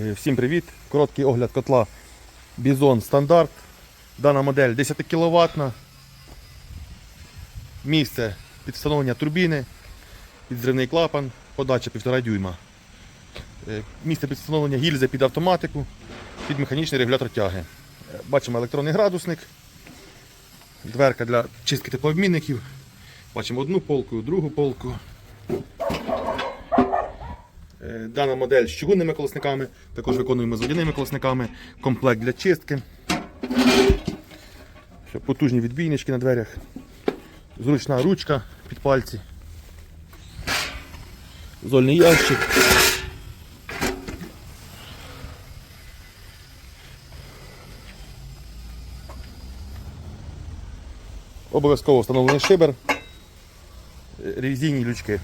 Е, Всім привіт! Короткий огляд котла Bison стандарт. Дана модель 10 кВт. Місце під встановлення турбіни, підзривний клапан, подача 1,5 дюйма. Е, Місце під встановлення гільзи під автоматику, під механічний регулятор тяги. Е, Бачимо електронний градусник, дверка для чистки теплообмінників. Бачимо одну полку, другу полку. Е, Дана модель з чугунними колесниками, також виконуємо з водяними колесниками, комплект для чистки. Потужні відбійнички на дверях, зручна ручка під пальці, зольний ящик. Обов'язково встановлений шибер, ревізійні лючки.